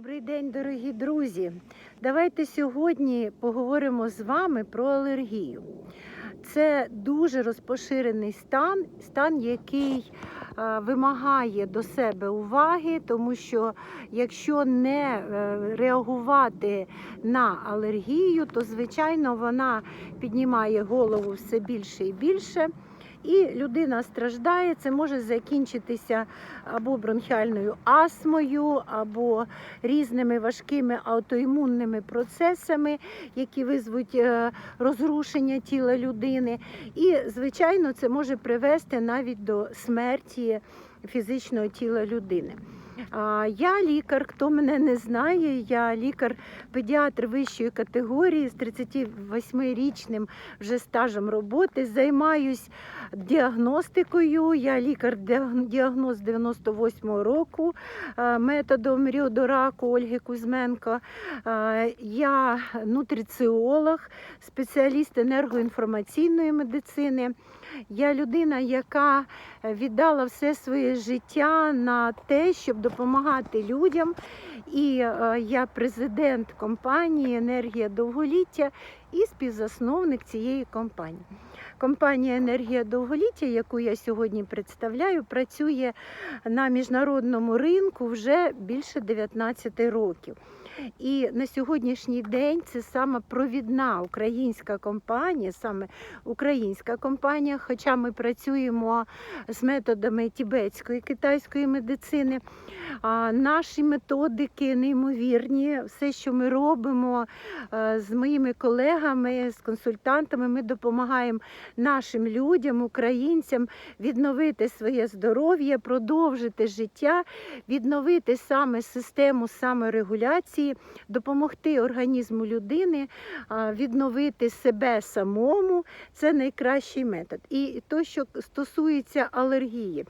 Добрий день, дорогі друзі. Давайте сьогодні поговоримо з вами про алергію. Це дуже розпоширений стан, стан, який е, вимагає до себе уваги, тому що якщо не е, реагувати на алергію, то звичайно вона піднімає голову все більше і більше. І людина страждає, це може закінчитися або бронхіальною астмою, або різними важкими аутоімунними процесами, які визвуть е, розрушення тіла людини. І, звичайно, це може привести навіть до смерті фізичного тіла людини. Я лікар, хто мене не знає, я лікар-педіатр вищої категорії з 38-річним вже стажем роботи. Займаюсь діагностикою. Я лікар-діагноз 98-го року е, методом ріодораку Ольги Кузьменко. Е, Я нутриціолог, спеціаліст енергоінформаційної медицини. Я людина, яка віддала все своє життя на те, щоб допомагати людям. І е, я президент компанії Енергія довголіття і співзасновник цієї компанії. Компанія Енергія довголіття, яку я сьогодні представляю, працює на міжнародному ринку вже більше 19 років. І на сьогоднішній день це саме провідна українська компанія, саме українська компанія, хоча ми працюємо з методами тібетської китайської медицини. А Наші методики неймовірні. Все, що ми робимо е, з моїми колегами, з консультантами, ми допомагаємо нашим людям, українцям відновити своє здоров'я, продовжити життя, відновити саме систему саморегуляції, допомогти організму людини відновити себе самому. Це найкращий метод. І то, що стосується алергії.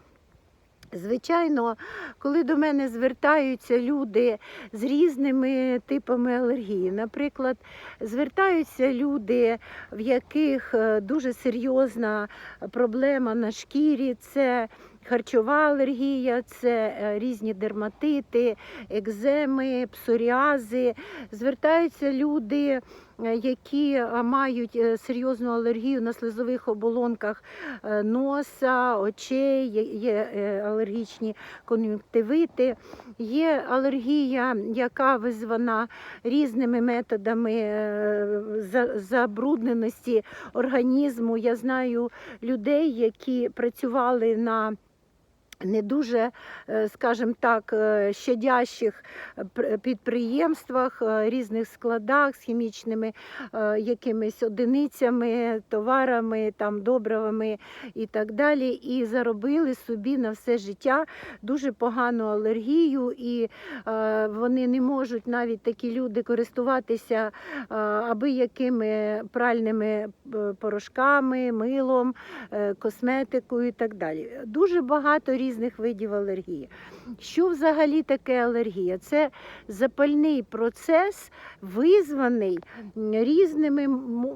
Звичайно, коли до мене звертаються люди з різними типами алергії, наприклад, звертаються люди, в яких е, дуже серйозна проблема на шкірі, це харчова алергія, це е, різні дерматити, екземи, псоріази. Звертаються люди, які е, мають е, серйозну алергію на слизових оболонках е, носа, очей, є- алергічні кон'юнктивити, є алергія, яка визвана різними методами забрудненості організму. Я знаю людей, які працювали на не дуже, е, скажімо так, е, щадящих підприємствах, е, різних складах з хімічними якимись одиницями, товарами, там, добривами і так далі, і заробили собі на все життя дуже погану алергію, і вони не можуть навіть такі люди користуватися аби якими пральними порошками, милом, косметикою і так далі. Дуже багато різних видів алергії. Що взагалі таке алергія? Це запальний процес, визваний різними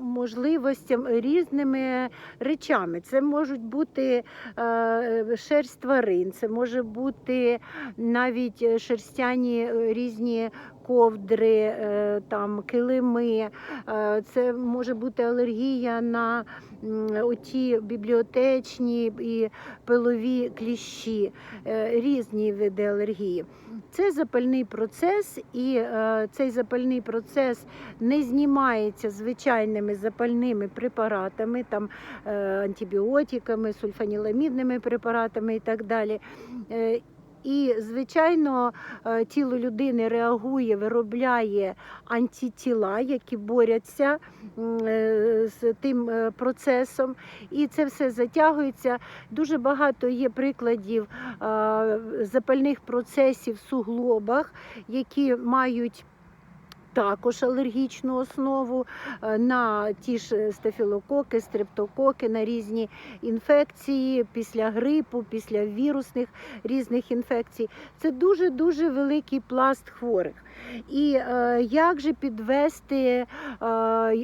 можливостями, різними речами. Це можуть бути е, шерсть тварин, це може бути навіть шерстяні е, різні ковдри, е, там килими. Е, Це може бути алергія на оті бібліотечні і пилові кліщі, е, різні види алергії. Це запальний процес, і цей запальний процес не знімається звичайними запальними препаратами, там, антибіотиками, сульфаніламідними препаратами і так далі. І, звичайно, е, тіло людини реагує, виробляє антитіла, які борються е, з тим е, процесом, і це все затягується. Дуже багато є прикладів запальних процесів в суглобах, які мають також алергічну основу е, на ті ж стафілококи, стрептококи, на різні інфекції після грипу, після вірусних різних інфекцій. Це дуже-дуже великий пласт хворих. І е, як же підвести е,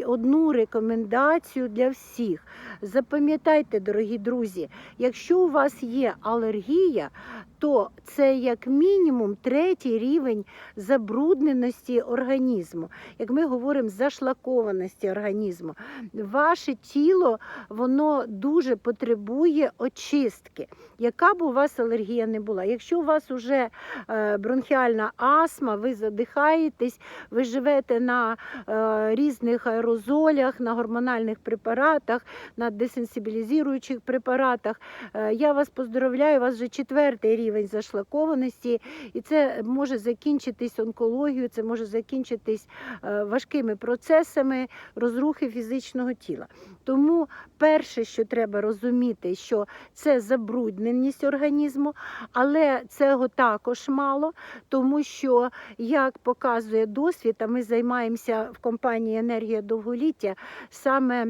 одну рекомендацію для всіх? Запам'ятайте, дорогі друзі, якщо у вас є алергія, то це як мінімум третій рівень забрудненості організму. Як ми говоримо, зашлакованості організму. Ваше тіло воно дуже потребує очистки. Яка б у вас алергія не була? Якщо у вас вже е, бронхіальна астма, ви задихаєтесь, ви живете на е, різних аерозолях, на гормональних препаратах, на десенсибілізуючих препаратах. Е, Я вас поздравляю, у вас вже четвертий рівень зашлакованості, і це може закінчитись онкологією, це може закінчитись е, важкими процесами розрухи фізичного тіла. Тому перше, що треба розуміти, що це забрудненість організму, але цього також мало, тому що, як показує досвід, а ми займаємося в компанії Енергія довголіття саме.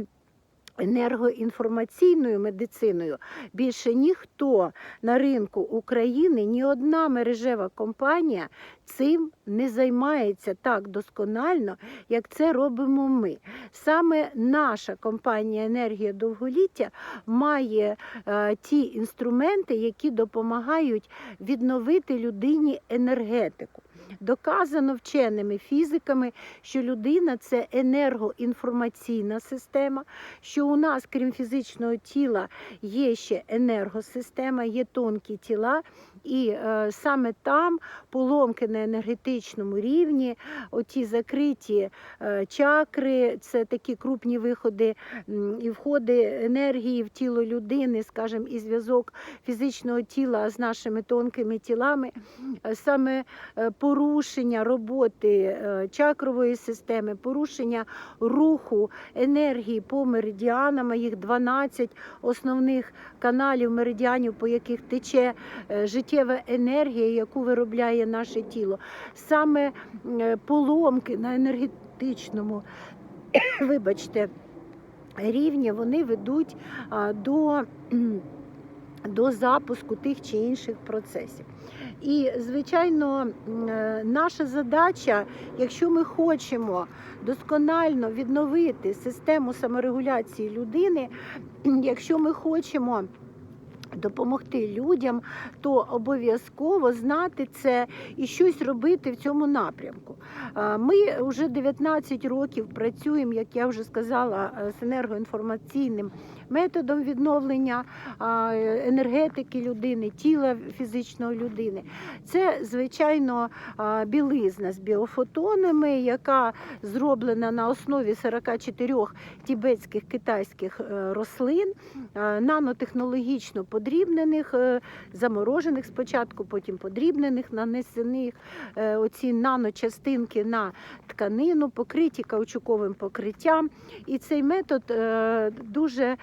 Енергоінформаційною медициною більше ніхто на ринку України, ні одна мережева компанія цим не займається так досконально, як це робимо ми. Саме наша компанія Енергія довголіття має е, ті інструменти, які допомагають відновити людині енергетику. Доказано вченими фізиками, що людина це енергоінформаційна система, що у нас, крім фізичного тіла, є ще енергосистема, є тонкі тіла, і е, саме там поломки на енергетичному рівні, оті закриті е, чакри, це такі крупні виходи і входи енергії в тіло людини, скажімо, і зв'язок фізичного тіла з нашими тонкими тілами, Е, саме е, порушення роботи е, чакрової системи, порушення руху енергії по меридіанам, їх 12 основних каналів меридіанів, по яких тече е, життєва енергія, яку виробляє наше тіло. Саме е, поломки на енергетичному, вибачте, рівні вони ведуть до, до запуску тих чи інших процесів. І, звичайно, е, наша задача, якщо ми хочемо досконально відновити систему саморегуляції людини, якщо ми хочемо допомогти людям, то обов'язково знати це і щось робити в цьому напрямку. Ми вже 19 років працюємо, як я вже сказала, е, з енергоінформаційним методом відновлення енергетики людини, тіла фізичної людини. Це, звичайно, білизна з біофотонами, яка зроблена на основі 44 тібетських китайських е, рослин, нанотехнологічно подрібнених, е, заморожених спочатку, потім подрібнених, нанесених е, оці наночастинки на тканину, покриті каучуковим покриттям. І цей метод дуже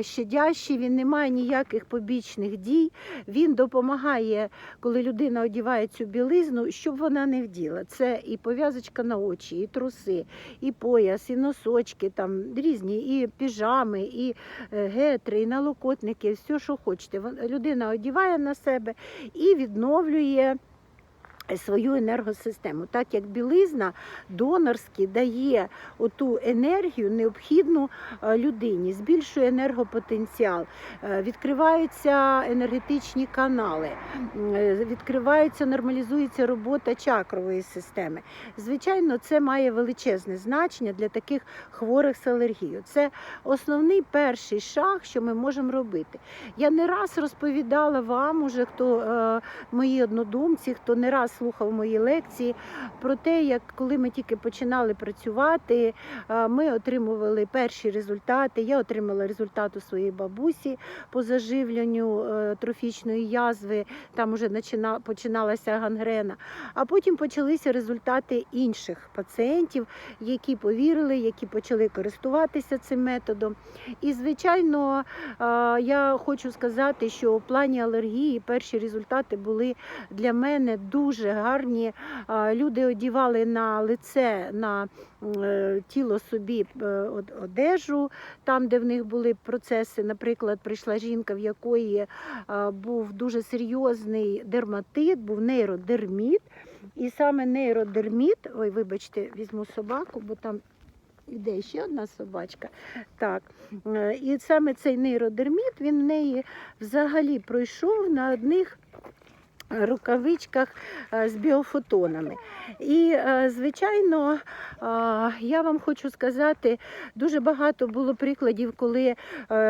щадящий, він не має ніяких побічних дій. Він допомагає, коли людина одіває цю білизну, щоб вона не вділа. Це і пов'язочка на очі, і труси, і пояс, і носочки, там різні, і піжами, і е, гетри, і налокотники, все, що хочете. Людина одіває на себе і відновлює. Свою енергосистему, так як білизна донорськи дає оту енергію необхідну е, людині, збільшує енергопотенціал, е, відкриваються енергетичні канали, е, відкривається, нормалізується робота чакрової системи. Звичайно, це має величезне значення для таких хворих з алергією. Це основний перший шаг, що ми можемо робити. Я не раз розповідала вам, уже хто е, мої однодумці, хто не раз слухав мої лекції про те, як коли ми тільки починали працювати, ми отримували перші результати. Я отримала результат у своїй бабусі по заживленню е, трофічної язви. Там вже починалася гангрена. А потім почалися результати інших пацієнтів, які повірили, які почали користуватися цим методом. І, звичайно, я хочу сказати, що у плані алергії перші результати були для мене дуже дуже гарні. Люди одівали на лице, на е, тіло собі е, одежу, там, де в них були процеси. Наприклад, прийшла жінка, в якої був дуже серйозний дерматит, був нейродерміт. І саме нейродерміт, ой, вибачте, візьму собаку, бо там іде ще одна собачка. Так. Е, І саме цей нейродерміт він в неї взагалі пройшов на одних рукавичках е, з біофотонами. І, е, звичайно, е, я вам хочу сказати, дуже багато було прикладів, коли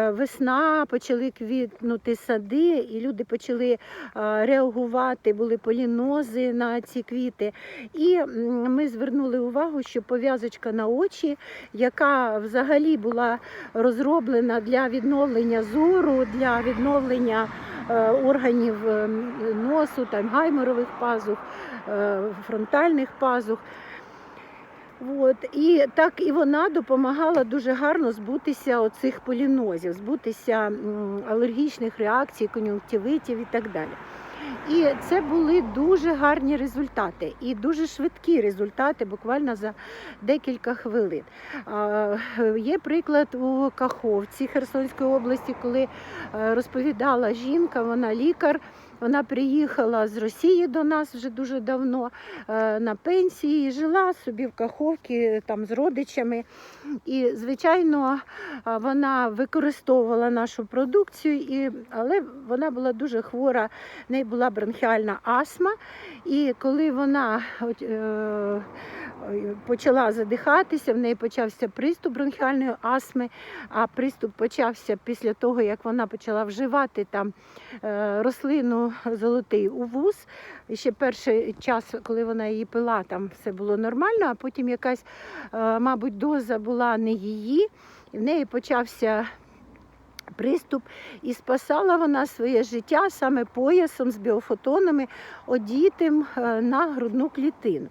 весна почали квітнути сади, і люди почали реагувати, були полінози на ці квіти. І ми звернули увагу, що пов'язочка на очі, яка взагалі була розроблена для відновлення зору, для відновлення органів е, носу, там гайморових пазух, е, фронтальних пазух. От. І так і вона допомагала дуже гарно збутися оцих полінозів, збутися алергічних реакцій, кон'юнктивитів і так далі. І це були дуже гарні результати і дуже швидкі результати, буквально за декілька хвилин. Є приклад у Каховці Херсонської області, коли е, розповідала жінка, вона лікар. Вона приїхала з Росії до нас вже дуже давно е, на пенсії, жила собі в Каховці там з родичами. І, звичайно, е, вона використовувала нашу продукцію, і, але вона була дуже хвора, в неї була бронхіальна астма. І коли вона от, е, почала задихатися, в неї почався приступ бронхіальної астми, а приступ почався після того, як вона почала вживати там е, рослину золотий увус. І ще перший час, коли вона її пила, там все було нормально, а потім якась, е, мабуть, доза була не її, і в неї почався. Приступ і спасала вона своє життя саме поясом з біофотонами, одітим е, на грудну клітину.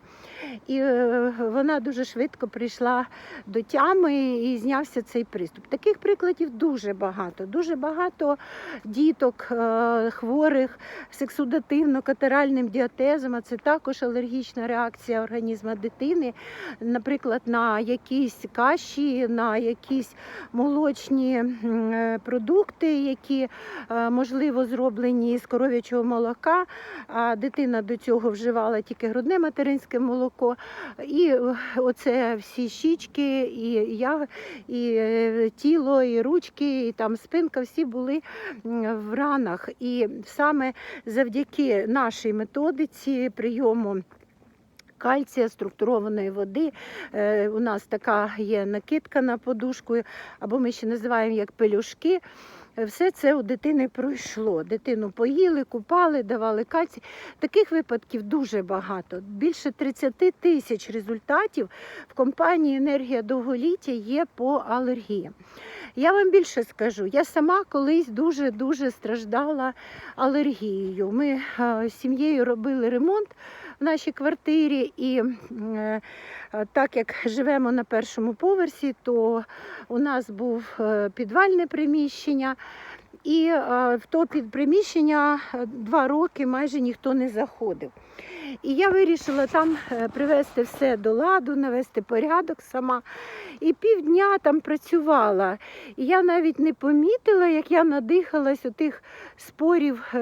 І е, вона дуже швидко прийшла до тями і знявся цей приступ. Таких прикладів дуже багато. Дуже багато діток е, хворих сексудативно-катеральним діатезом, а це також алергічна реакція організму дитини, наприклад, на якісь каші, на якісь молочні е, продукти, які е, можливо зроблені з коров'ячого молока. А дитина до цього вживала тільки грудне материнське молоко. І е, оце всі щічки, і я, і е, тіло, і ручки, і там спинка, всі були в ранах. І саме завдяки нашій методиці прийому. Кальція, структурованої води. Е, у нас така є накидка на подушку, або ми ще називаємо як пелюшки. Е, Все це у дитини пройшло. Дитину поїли, купали, давали кальцій. Таких випадків дуже багато. Більше 30 тисяч результатів в компанії Енергія довголіття є по алергіям. Я вам більше скажу, я сама колись дуже-дуже страждала алергією. Ми е, з сім'єю робили ремонт в нашій квартирі, і е, так як живемо на першому поверсі, то у нас був е, підвальне приміщення. І е, в то під приміщення е, два роки майже ніхто не заходив. І я вирішила там привести все до ладу, навести порядок сама. І півдня там працювала. І я навіть не помітила, як я надихалась отих спорів.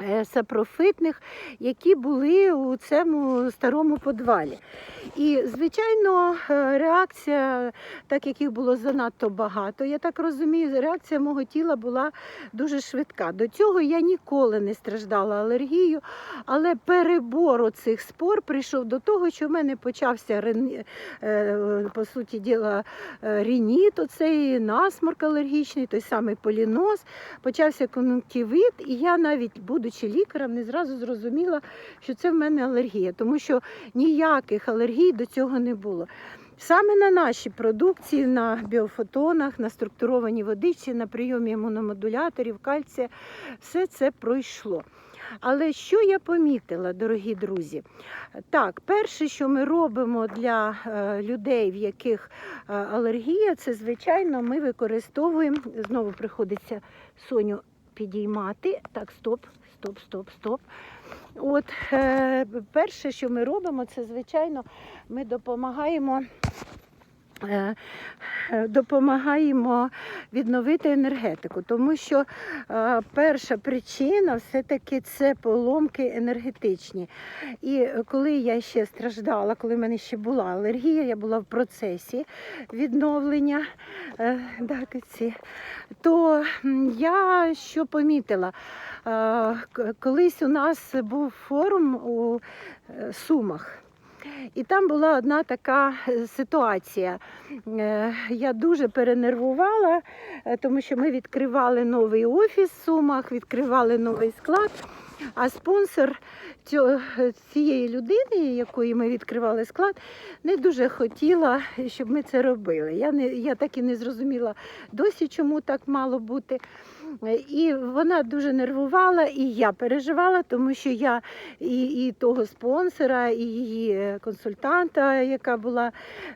Е, Сапрофитних, які були у цьому старому подвалі. І, звичайно, е, реакція, так як їх було занадто багато, я так розумію, реакція мого тіла була дуже швидка. До цього я ніколи не страждала алергією, але перебор цих спор прийшов до того, що в мене почався е, по суті діла рініт, оцей насморк алергічний, той самий поліноз, почався кон'юнктивит, і я навіть, будучи лікарем, не зразу зрозуміла, що це в мене алергія, тому що ніяких алергій до цього не було. Саме на нашій продукції, на біофотонах, на структурованій водичці, на прийомі імуномодуляторів, кальція, все це пройшло. Але що я помітила, дорогі друзі? Так, перше, що ми робимо для е, людей, в яких е, алергія, це звичайно ми використовуємо, знову приходиться Соню підіймати. Так, стоп, стоп, стоп, стоп. От е, перше, що ми робимо, це звичайно ми допомагаємо. Е, е, Допомагаємо відновити енергетику, тому що е, перша причина все-таки це поломки енергетичні. І коли я ще страждала, коли в мене ще була алергія, я була в процесі відновлення то я що помітила? Колись у нас був форум у Сумах. І там була одна така е, ситуація. Е, Я дуже перенервувала, е, тому що ми відкривали новий офіс в Сумах, відкривали новий склад. А спонсор цієї людини, якої ми відкривали склад, не дуже хотіла, щоб ми це робили. Я, не, я так і не зрозуміла досі, чому так мало бути. Е, І вона дуже нервувала, і я переживала, тому що я і, і того спонсора, і її е, консультанта, яка була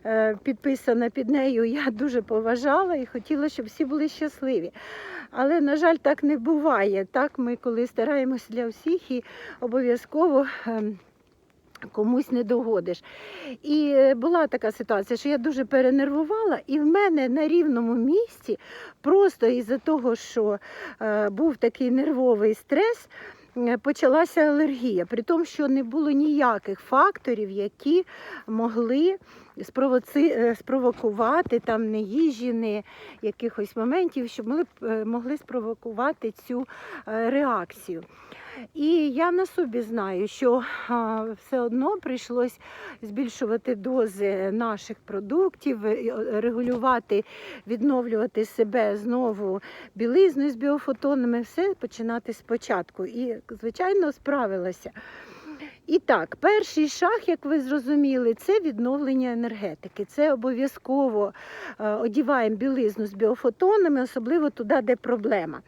е, підписана під нею, я дуже поважала і хотіла, щоб всі були щасливі. Але, на жаль, так не буває. Так ми, коли стараємося для всіх, і обов'язково. Комусь не догодиш. І е, була така ситуація, що я дуже перенервувала, і в мене на рівному місці, просто із-за того, що е, був такий нервовий стрес, почалася алергія, при тому, що не було ніяких факторів, які могли спровоци... е, спровокувати там не їжі, не якихось моментів, що могли, б, е, могли спровокувати цю е, реакцію. І я на собі знаю, що все одно прийшлось збільшувати дози наших продуктів, регулювати, відновлювати себе знову білизною з біофотонами, все починати спочатку. І, звичайно, справилася. І так, перший шаг, як ви зрозуміли, це відновлення енергетики. Це обов'язково е, одіваємо білизну з біофотонами, особливо туди, де проблема.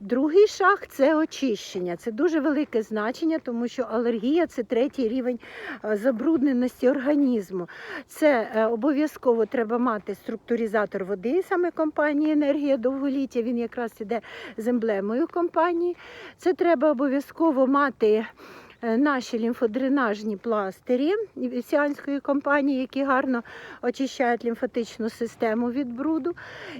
Другий шаг це очищення. Це дуже велике значення, тому що алергія це третій рівень е, забрудненості організму. Це е, обов'язково треба мати структуризатор води, саме компанії Енергія довголіття. Він якраз іде з емблемою компанії. Це треба обов'язково мати. Е, Наші лімфодренажні пластирі сіанської компанії, які гарно очищають лімфатичну систему від бруду.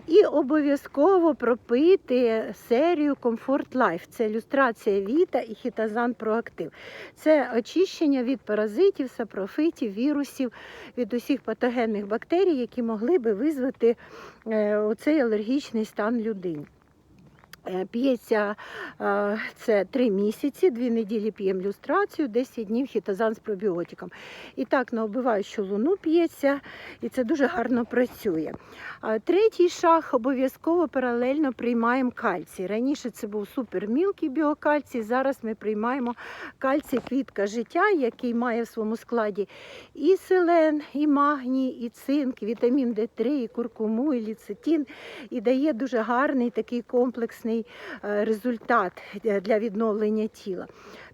І обов'язково пропити серію Comfort Life. Це люстрація Віта і хітазан проактив. Це очищення від паразитів, сапрофитів, вірусів, від усіх патогенних бактерій, які могли би визвати е, оцей алергічний стан людині. Е, П'ється е, це 3 місяці, 2 неділі п'ємо люстрацію, 10 днів хітозан з пробіотиком. І так на обиваючу луну п'ється, і це дуже гарно працює. Третій шаг обов'язково паралельно приймаємо кальцій. Раніше це був супермілкий біокальцій, зараз ми приймаємо кальцій квітка життя, який має в своєму складі і селен, і магній, і цинк, вітамін Д3, і куркуму, і ліцитін, і дає дуже гарний такий комплексний е, результат для відновлення тіла.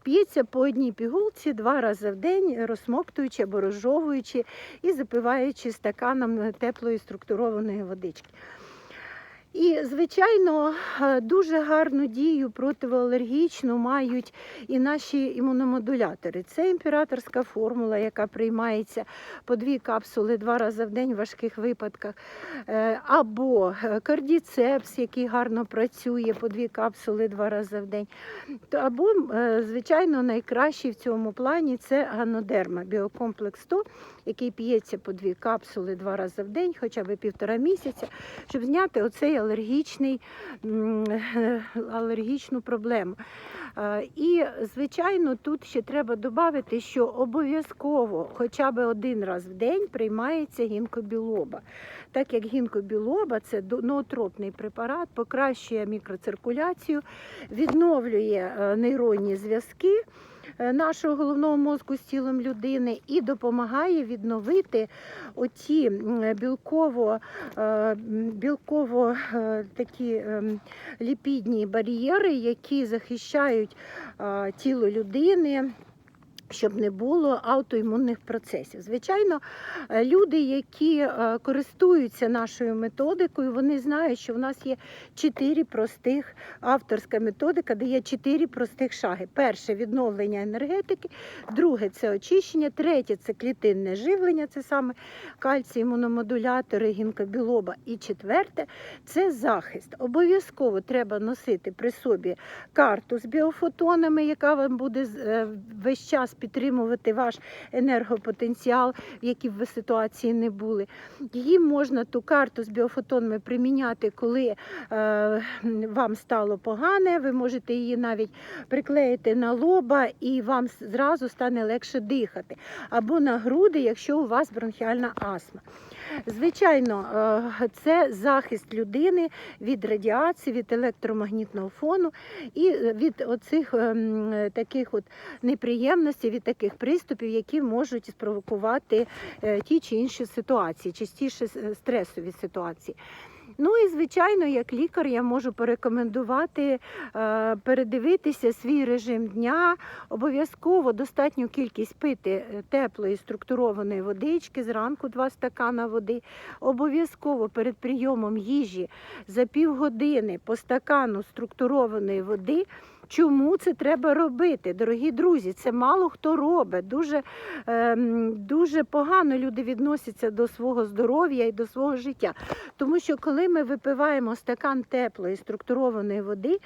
П'ється по одній пігулці два рази в день, розсмоктуючи або розжовуючи і запиваючи стаканом теплої структурованої водички. І, звичайно, е, дуже гарну дію противоалергічну мають і наші імуномодулятори. Це імператорська формула, яка приймається по дві капсули два рази в день в важких випадках. Е, Або е, кардіцепс, який гарно працює по дві капсули два рази в день. Або, звичайно, найкращий в цьому плані це ганодерма, біокомплекс 100, який п'ється по дві капсули два рази в день, хоча б півтора місяця, щоб зняти оцей алергічний, алергічну проблему. Е, І, звичайно, тут ще треба додати, що обов'язково хоча б один раз в день приймається гінкобілоба. Так як гінкобілоба це ноотропний препарат, покращує мікроциркуляцію, відновлює е, нейронні зв'язки нашого головного мозку з тілом людини і допомагає відновити оті білково, е, білково е, такі ліпідні бар'єри, які захищають е, тіло людини. Щоб не було аутоімунних процесів. Звичайно, е, люди, які е, користуються нашою методикою, вони знають, що в нас є чотири простих авторська методика, де є чотири простих шаги. Перше відновлення енергетики, друге це очищення, третє це клітинне живлення, це саме кальцій, імуномодулятори, гінкобілоба. І четверте це захист. Обов'язково треба носити при собі карту з біофотонами, яка вам буде е, весь час підтримувати ваш енергопотенціал, в якій б ви ситуації не були. Її можна ту карту з біофотонами приміняти, коли е, вам стало погане. Ви можете її навіть приклеїти на лоба, і вам зразу стане легше дихати. Або на груди, якщо у вас бронхіальна астма. Звичайно, е, це захист людини від радіації, від електромагнітного фону і від оцих ем, таких от неприємностей, від таких приступів, які можуть спровокувати е, ті чи інші ситуації, частіше стресові ситуації. Ну і звичайно, як лікар, я можу порекомендувати е, передивитися свій режим дня, обов'язково достатню кількість пити е, теплої структурованої водички, зранку два стакана води, обов'язково перед прийомом їжі за півгодини по стакану структурованої води. Чому це треба робити, дорогі друзі? Це мало хто робить. Дуже, ем, дуже погано люди відносяться до свого здоров'я і до свого життя. Тому що коли ми випиваємо стакан теплої структурованої води,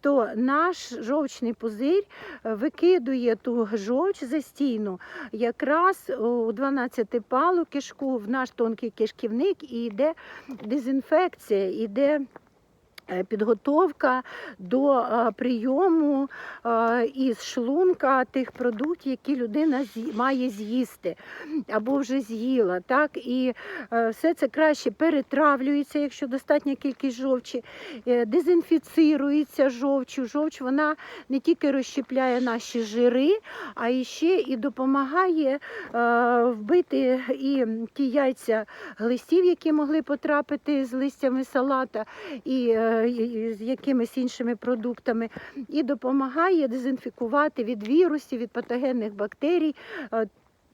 то наш жовчний пузир е, викидує ту жовч застійну якраз у 12 палу кишку в наш тонкий кишківник і йде дезінфекція, іде е, підготовка до е, прийому е, із шлунка тих продуктів, які людина має з'їсти або вже з'їла. Так? І е, все це краще перетравлюється, якщо достатня кількість жовчі, е, дезінфіцирується жовчю. Жовч вона не тільки розщепляє наші жири, а ще і допомагає е, вбити і ті яйця глистів, які могли потрапити з листями салата е, і з якимись іншими продуктами, і допомагає дезінфікувати від вірусів, від патогенних бактерій.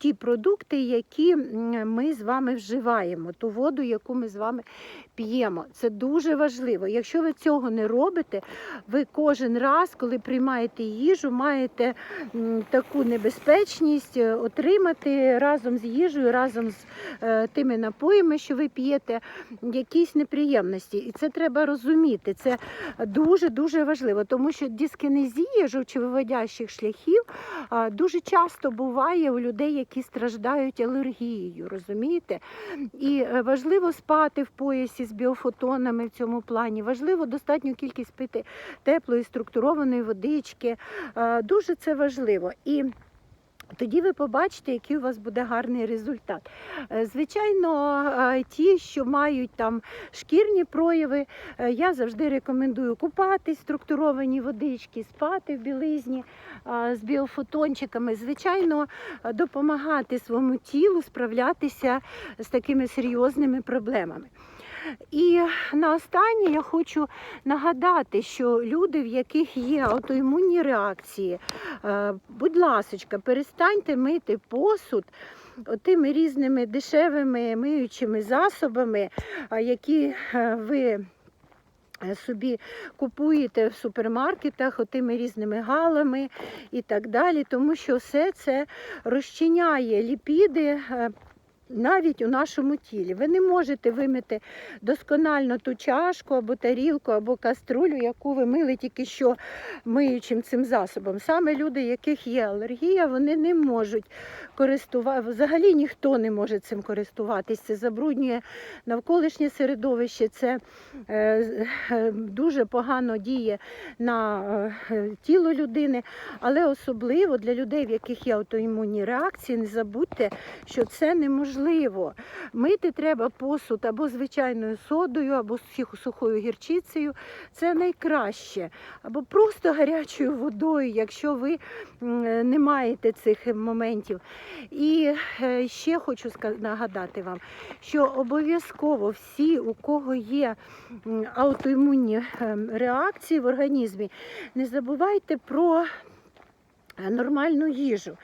Ті продукти, які ми з вами вживаємо, ту воду, яку ми з вами п'ємо. Це дуже важливо. Якщо ви цього не робите, ви кожен раз, коли приймаєте їжу, маєте таку небезпечність е, отримати разом з їжею, разом з е, тими напоями, що ви п'єте, якісь неприємності. І це треба розуміти. Це дуже дуже важливо, тому що дискінезія жовчовиводящих шляхів дуже часто буває у людей, які страждають алергією, розумієте? І е, важливо спати в поясі з біофотонами в цьому плані. Важливо достатню кількість пити теплої структурованої водички. Е, Дуже це важливо. І тоді ви побачите, який у вас буде гарний результат. Е, Звичайно, е, ті, що мають там шкірні прояви, е, я завжди рекомендую купатись структуровані водички, спати в білизні з біофотончиками. Звичайно, допомагати своєму тілу справлятися з такими серйозними проблемами. І наостаннє я хочу нагадати, що люди, в яких є аутоімунні реакції, е, будь ласочка, перестаньте мити посуд. Тими різними дешевими миючими засобами, які е, ви е, собі купуєте в супермаркетах, отими різними галами і так далі, тому що все це розчиняє ліпіди. Навіть у нашому тілі ви не можете вимити досконально ту чашку або тарілку, або каструлю, яку ви мили тільки що миючим цим засобом. Саме люди, яких є алергія, вони не можуть користуватися. Взагалі ніхто не може цим користуватися. Це забруднює навколишнє середовище. Це е, е, дуже погано діє на е, тіло людини, але особливо для людей, в яких є аутоімунні реакції, не забудьте, що це неможливо. Мити треба посуд або звичайною содою, або сухою гірчицею. Це найкраще. Або просто гарячою водою, якщо ви не маєте цих моментів. І е, ще хочу нагадати вам, що обов'язково всі, у кого є аутоімунні ем, реакції в організмі, не забувайте про нормальну їжу.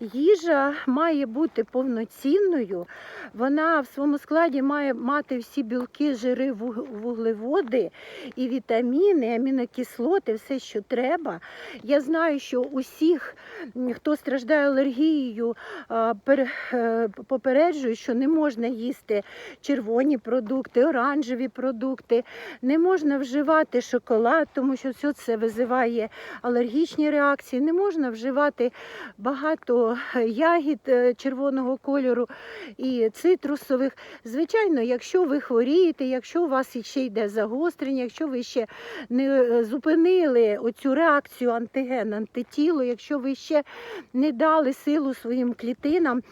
Їжа має бути повноцінною, вона в своєму складі має мати всі білки, жири, вуглеводи і вітаміни, амінокислоти, все, що треба. Я знаю, що усіх, хто страждає алергією, е, попереджую, що не можна їсти червоні продукти, оранжеві продукти, не можна вживати шоколад, тому що все це визиває алергічні реакції. Не можна вживати багато е, ягід е, червоного кольору і цитрусових. Звичайно, якщо ви хворієте, якщо у вас ще йде загострення, якщо ви ще не е, зупинили оцю реакцію антиген, антитіло, якщо ви ще не дали силу своїм клітинам,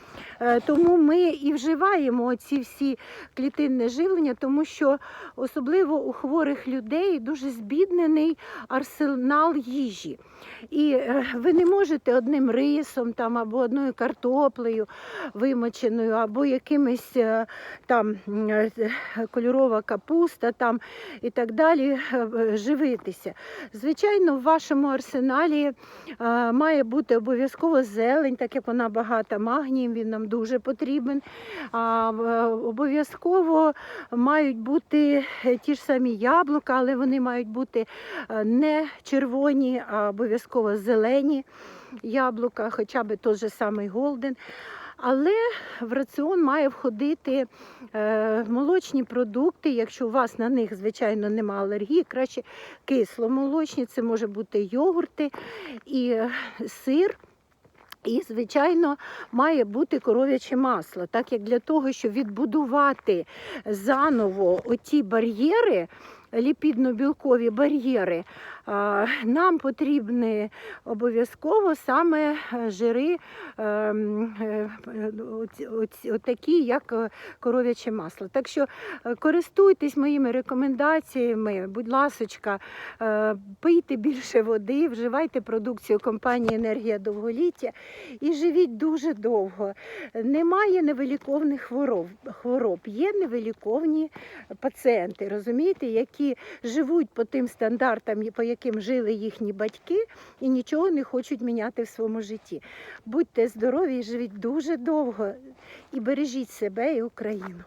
тому ми і вживаємо ці всі клітинне живлення, тому що особливо у хворих людей дуже збіднений арсенал їжі. І ви не можете одним рисом там, або одною картоплею вимоченою, або якимись е, там е, кольорова капуста там, і так далі е, е, живитися. Звичайно, в вашому арсеналі е, має бути обов'язково зелень, так як вона багата магнієм, він нам дуже потрібен. Е, обов'язково мають бути е, ті ж самі яблука, але вони мають бути е, не червоні, а обов'язково зелені яблука, хоча б той же самий голден. Але в раціон має входити е, молочні продукти. Якщо у вас на них, звичайно, немає алергії, краще кисломолочні, це може бути йогурти і е, сир. І, звичайно, має бути коров'яче масло, так як для того, щоб відбудувати заново оті бар'єри, ліпідно-білкові бар'єри, нам потрібні обов'язково саме е, жири е, м, е, отакі, як е, коров'яче масло. Так що користуйтесь моїми рекомендаціями, будь ласочка, пийте більше води, вживайте продукцію компанії Енергія довголіття і живіть дуже довго. Немає невиліковних хвороб, хвороб. є невиліковні пацієнти, розумієте, які живуть по тим стандартам, по яким жили їхні батьки, і нічого не хочуть міняти в своєму житті. Будьте здорові і живіть дуже довго і бережіть себе і Україну.